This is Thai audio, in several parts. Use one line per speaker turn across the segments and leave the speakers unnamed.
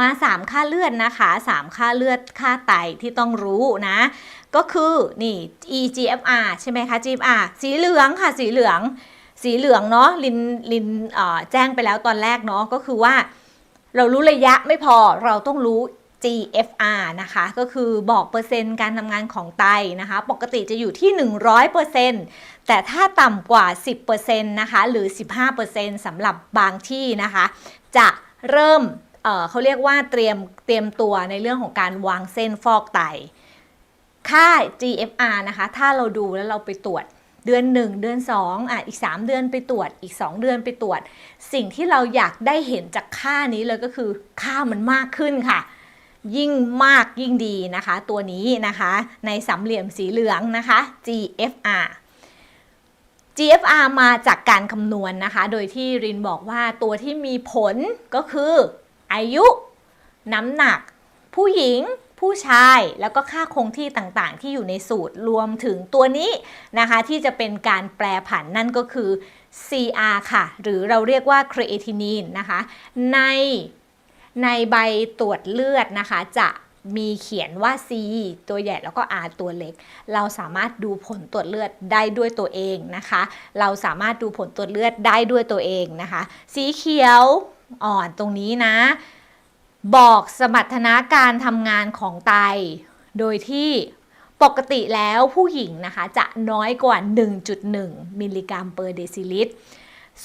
มา 3 ค่าเลือดนะคะ 3 ค่าเลือดค่าไตที่ต้องรู้นะ ก็คือนี่ EGFR ใช่ไหมคะ GFR สีเหลืองค่ะสีเหลือง สีเหลืองเนาะลินลินแจ้งไปแล้วตอนแรกเนาะก็คือว่า เรารู้ระยะไม่พอเราต้องรู้ GFR นะคะ ก็คือบอกเปอร์เซ็นต์การทำงานของไตนะคะ ปกติจะอยู่ที่ 100%แต่ถ้าต่ำกว่า 10%นะคะ หรือ 15%สำหรับบางที่นะคะ จะเริ่ม เขาเรียกว่าเตรียมเตรียมตัวในเรื่องของการวางเส้นฟอกไต ค่า GFR นะคะ ถ้าเราดูแล้วเราไปตรวจเดือน 1 เดือน 2อะอีก 3 เดือนไปตรวจอีก 2 เดือนไปตรวจ สิ่งที่เราอยากได้เห็นจากค่านี้เลยก็คือค่ามันมากขึ้นค่ะ ยิ่งมากยิ่งดีนะคะ ตัวนี้นะคะในสามเหลี่ยมสีเหลืองนะคะ GFR GFR มาจากการคำนวณนะคะ โดยที่รินบอกว่าตัวที่มีผลก็คือ อายุ น้ำหนัก ผู้หญิง ผู้ชาย แล้วก็ค่าคงที่ต่างๆ ที่อยู่ในสูตรรวมถึงตัวนี้นะคะ ที่จะเป็นการแปลผันนั่นก็คือ CR ค่ะ หรือเราเรียกว่า creatinine นะคะ ในในใบตรวจเลือดนะคะ จะมีเขียนว่า C ตัวใหญ่แล้วก็ R ตัวเล็ก เราสามารถดูผลตรวจเลือดได้ด้วยตัวเองนะคะ เราสามารถดูผลตรวจเลือดได้ด้วยตัวเองนะคะ สีเขียว อ่อนตรงนี้นะ บอกสมรรถนะการทำงานของไต โดยที่ปกติแล้วผู้หญิงนะคะจะน้อยกว่า 1.1 มิลลิกรัมเปอร์เดซิลิตร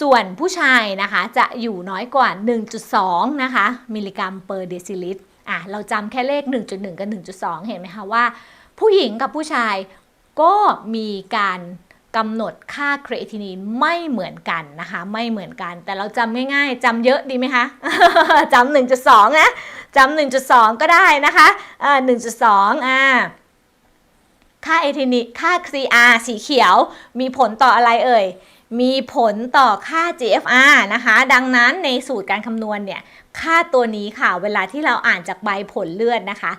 ส่วนผู้ชายนะคะจะอยู่น้อยกว่า 1.2 นะคะมิลลิกรัมเปอร์เดซิลิตรอะเราจำแค่เลข 1.1 กับ 1.2 เห็นไหมคะว่า ผู้หญิงกับผู้ชายก็มีการ กำหนดค่าเครอทินินไม่เหมือนกันนะคะ ไม่เหมือนกัน แต่เราจำง่ายๆจำเยอะดีไหมคะจำ1.2นะจำ1.2ก็ได้นะคะอ่า1.2อ่าค่าเอทินิค่า CR สีเขียวมีผลต่ออะไรเอ่ยมีผลต่อค่า GFR นะคะ ดังนั้นในสูตรการคำนวณเนี่ย ค่าตัวนี้ค่ะ เวลาที่เราอ่านจากใบผลเลือดนะคะ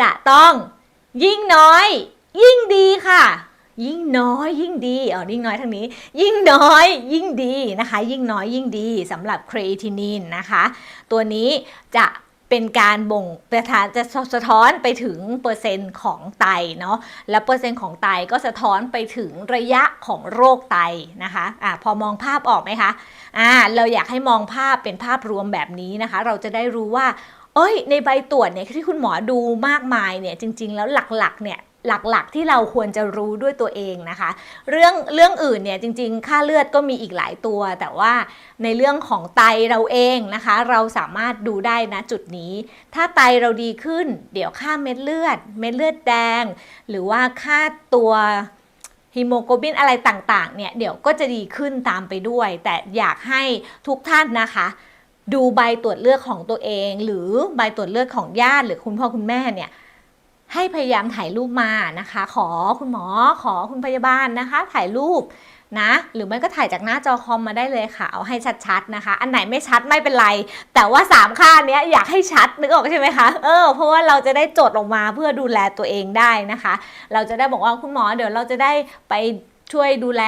จะต้องยิ่งน้อย ยิ่งดีค่ะ ยิ่งน้อยยิ่งดีอ๋อยิ่งน้อยทางนี้ ยิ่งน้อยยิ่งดีนะคะ ยิ่งน้อยยิ่งดีสำหรับครีเอทินินนะคะ ตัวนี้จะเป็นการบ่งประธานจะสะท้อนไปถึงเปอร์เซ็นต์ของไตเนาะและเปอร์เซ็นต์ของไตก็สะท้อนไปถึงระยะของโรคไตนะคะอะพอมองภาพออกไหมคะอ่าเราอยากให้มองภาพเป็นภาพรวมแบบนี้นะคะ เราจะได้รู้ว่าเอ้ยในใบตรวจเนี่ยที่คุณหมอดูมากมายเนี่ยจริง ๆ แล้วหลักๆเนี่ย หลักๆ ที่เราควรจะรู้ด้วยตัวเองนะคะ เรื่องเรื่องอื่นเนี่ยจริงๆ ค่าเลือดก็มีอีกหลายตัว แต่ว่าในเรื่องของไตเราเองนะคะ เราสามารถดูได้นะจุดนี้ ถ้าไตเราดีขึ้น เดี๋ยวค่าเม็ดเลือด เม็ดเลือดแดง หรือว่าค่าตัวฮีโมโกลบินอะไรต่างๆ เนี่ยเดี๋ยวก็จะดีขึ้นตามไปด้วย แต่อยากให้ทุกท่านนะคะ ดูใบตรวจเลือดของตัวเอง หรือใบตรวจเลือดของญาติหรือคุณพ่อคุณแม่เนี่ย ให้พยายามถ่ายรูปมานะคะ ขอคุณหมอขอคุณพยาบาลนะคะ ถ่ายรูปนะหรือไม่ก็ถ่ายจากหน้าจอคอมมาได้เลยค่ะ เอาให้ชัดๆนะคะ อันไหนไม่ชัดไม่เป็นไร แต่ว่า 3 ค่าเนี้ยอยากให้ชัดนึกออกใช่ไหมคะเออเพราะว่าเราจะได้จดออกมาเพื่อดูแลตัวเองได้นะคะ เราจะได้บอกว่าคุณหมอเดี๋ยวเราจะได้ไป ช่วยดูแล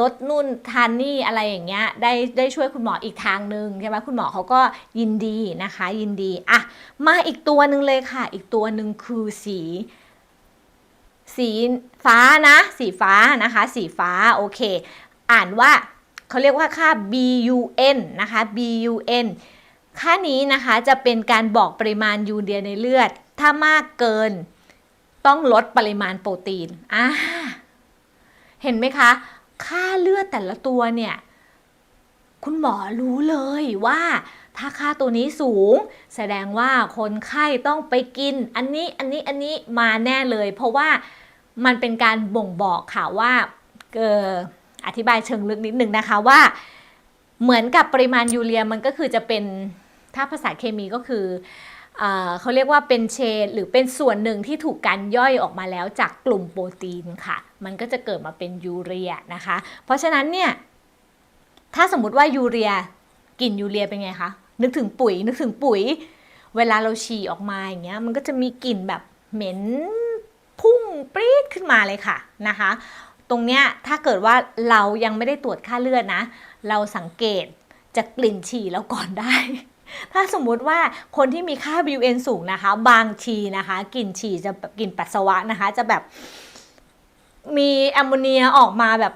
ลดนู่นทานนี่อะไรอย่างเงี้ยได้ได้ช่วยคุณหมออีกทางหนึ่งใช่ไหมคุณหมอเขาก็ยินดีนะคะยินดีอะมาอีกตัวหนึ่งเลยค่ะ อีกตัวหนึ่งคือสี สีฟ้านะ สีฟ้านะคะ สีฟ้าโอเค อ่านว่าเขาเรียกว่าค่า BUN นะคะ BUN ค่านี้นะคะจะเป็นการบอกปริมาณยูเรียในเลือด ถ้ามากเกินต้องลดปริมาณโปรตีนอ่า เห็นไหมคะ ค่าเลือดแต่ละตัวเนี่ย คุณหมอรู้เลยว่า ถ้าค่าตัวนี้สูง แสดงว่าคนไข้ต้องไปกิน อันนี้อันนี้อันนี้มาแน่เลย เพราะว่ามันเป็นการบ่งบอกค่ะว่าเอออธิบายเชิงลึกนิดนึงนะคะว่า เหมือนกับปริมาณยูเรียมันก็คือจะเป็นถ้าภาษาเคมีก็คือ เขาเรียกว่าเป็นเชนหรือเป็นส่วนหนึ่งที่ถูกการย่อยออกมาแล้วจากกลุ่มโปรตีนค่ะ มันก็จะเกิดมาเป็นยูเรียนะคะ เพราะฉะนั้นเนี่ยถ้าสมมติว่ายูเรียกลิ่นยูเรียเป็นไงคะนึกถึงปุ๋ยนึกถึงปุ๋ย เวลาเราฉี่ออกมาอย่างเงี้ยมันก็จะมีกลิ่นแบบเหม็นพุ่งปรี๊ดขึ้นมาเลยค่ะนะคะ ตรงเนี้ยถ้าเกิดว่าเรายังไม่ได้ตรวจค่าเลือดนะ เราสังเกตจากกลิ่นฉี่แล้วก่อนได้ ถ้าสมมุติว่าคนที่มีค่า BUN สูงนะคะ บางทีนะคะกลิ่นฉี่จะแบบกลิ่นปัสสาวะนะคะ จะแบบมีแอมโมเนียออกมาแบบ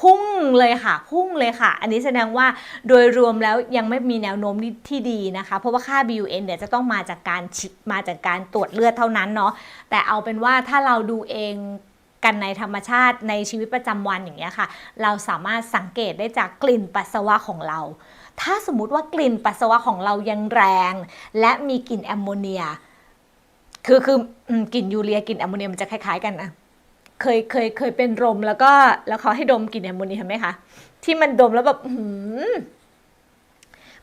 พุ่งเลยค่ะ พุ่งเลยค่ะ อันนี้แสดงว่าโดยรวมแล้วยังไม่มีแนวโน้มที่ดีนะคะ เพราะว่าค่า BUN เนี่ยจะต้องมาจากการมาจากการตรวจเลือดเท่านั้นเนาะแต่เอาเป็นว่าถ้าเราดูเองกันในธรรมชาติในชีวิตประจำวันอย่างเงี้ยค่ะ เราสามารถสังเกตได้จากกลิ่นปัสสาวะของเรา ถ้าสมมติว่ากลิ่นปัสสาวะของเรายังแรง และมีกลิ่นแอมโมเนีย คือคือกลิ่นยูเรียกลิ่นแอมโมเนียมันจะคล้ายๆกันนะเคยเคยเคยเป็นลมแล้วก็แล้วเขาให้ดมกลิ่นแอมโมเนียไหมคะที่มันดมแล้วแบบ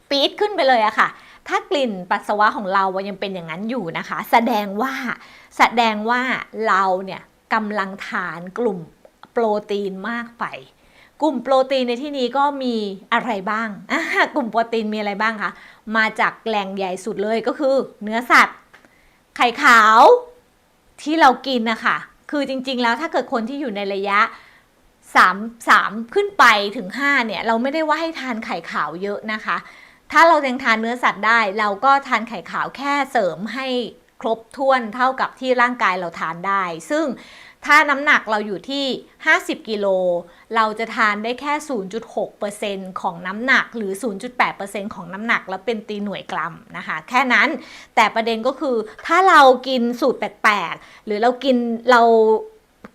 ปี๊ดขึ้นไปเลยอะค่ะ ถ้ากลิ่นปัสสาวะของเรายังเป็นอย่างนั้นอยู่นะคะ แสดงว่าแสดงว่าเราเนี่ยกำลังทานกลุ่มโปรตีนมากไป กลุ่มโปรตีนในที่นี้ก็มีอะไรบ้าง กลุ่มโปรตีนมีอะไรบ้างคะ มาจากแหล่งใหญ่สุดเลยก็คือ เนื้อสัตว์ ไข่ขาวที่เรากินนะคะ คือจริงๆแล้วถ้าเกิดคนที่อยู่ในระยะ 3 3 ขึ้นไปถึง 5 เนี่ย เราไม่ได้ว่าให้ทานไข่ขาวเยอะนะคะ ถ้าเรายังทานเนื้อสัตว์ได้ เราก็ทานไข่ขาวแค่เสริมให้ครบถ้วนเท่ากับที่ร่างกายเราทานได้ ซึ่ง ถ้าน้ำหนักเราอยู่ที่ 50 กิโล เราจะทานได้แค่ 0.6%ของน้ำหนักหรือ 0.8%ของน้ำหนักแล้วเป็นตีหน่วยกรัมนะคะ แค่นั้น แต่ประเด็นก็คือถ้าเรากินสูตรแปลกๆ หรือเรากินเรา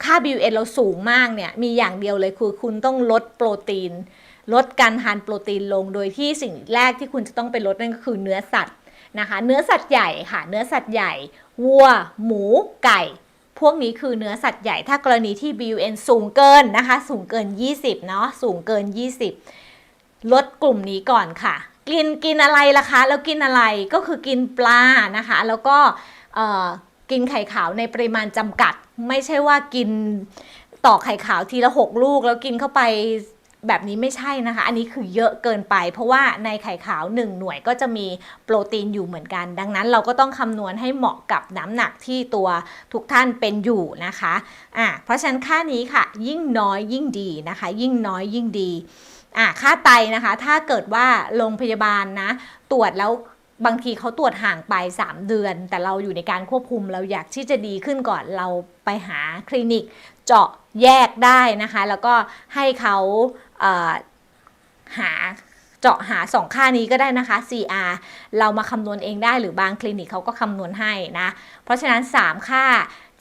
ค่า BUN เราสูงมากเนี่ย มีอย่างเดียวเลยคือคุณต้องลดโปรตีน ลดการทานโปรตีนลง โดยที่สิ่งแรกที่คุณจะต้องไปลดนั่นก็คือเนื้อสัตว์นะคะ เนื้อสัตว์ใหญ่ค่ะ เนื้อสัตว์ใหญ่ วัว หมู ไก่ พวกนี้คือเนื้อสัตว์ใหญ่ถ้ากรณีที่ BUN สูงเกินนะคะ สูงเกิน 20 เนาะสูงเกิน 20 ลดกลุ่มนี้ก่อนค่ะ กินกินอะไรล่ะคะ แล้วกินอะไรก็คือกินปลานะคะ แล้วก็กินไข่ขาวในปริมาณจำกัด ไม่ใช่ว่ากินต่อไข่ขาวทีละ 6 ลูก แล้วกินเข้าไป แบบนี้ไม่ใช่นะคะ อันนี้คือเยอะเกินไป เพราะว่าในไข่ขาว 1 หน่วยก็จะมีโปรตีนอยู่เหมือนกัน ดังนั้นเราก็ต้องคำนวณให้เหมาะกับน้ำหนักที่ตัวทุกท่านเป็นอยู่นะคะอะเพราะฉะนั้นค่านี้ค่ะ ยิ่งน้อยยิ่งดีนะคะ ยิ่งน้อยยิ่งดีอะค่าไตนะคะ ถ้าเกิดว่าโรงพยาบาลนะ ตรวจแล้วบางทีเขาตรวจห่างไป 3 เดือน แต่เราอยู่ในการควบคุมเราอยากที่จะดีขึ้นก่อนเราไปหาคลินิก เจาะแยกได้นะคะ แล้วก็ให้เขา หาเจาะหาสองค่านี้ก็ได้นะคะ CR เรามาคำนวณเองได้หรือบางคลินิกเขาก็คำนวณให้นะ เพราะฉะนั้น 3 ค่า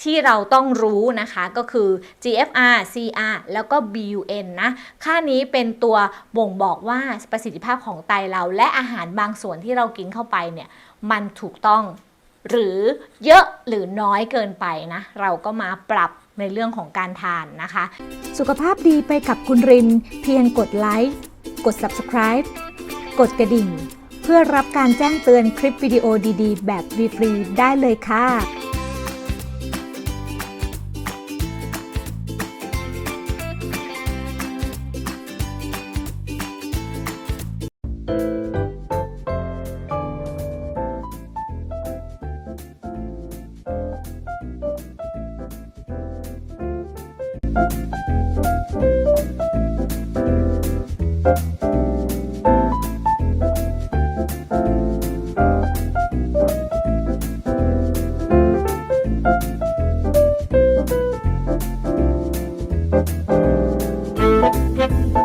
ที่เราต้องรู้นะคะก็คือ GFR CR แล้วก็ BUN นะ ค่านี้เป็นตัวบ่งบอกว่าประสิทธิภาพของไตเรา และอาหารบางส่วนที่เรากินเข้าไปเนี่ย มันถูกต้อง หรือเยอะหรือน้อยเกินไปนะ เราก็มาปรับในเรื่องของการทานนะคะ
สุขภาพดีไปกับคุณริน เพียงกดไลค์กด Subscribe กดกระดิ่ง เพื่อรับการแจ้งเตือนคลิปวิดีโอดีๆ แบบฟรีๆได้เลยค่ะ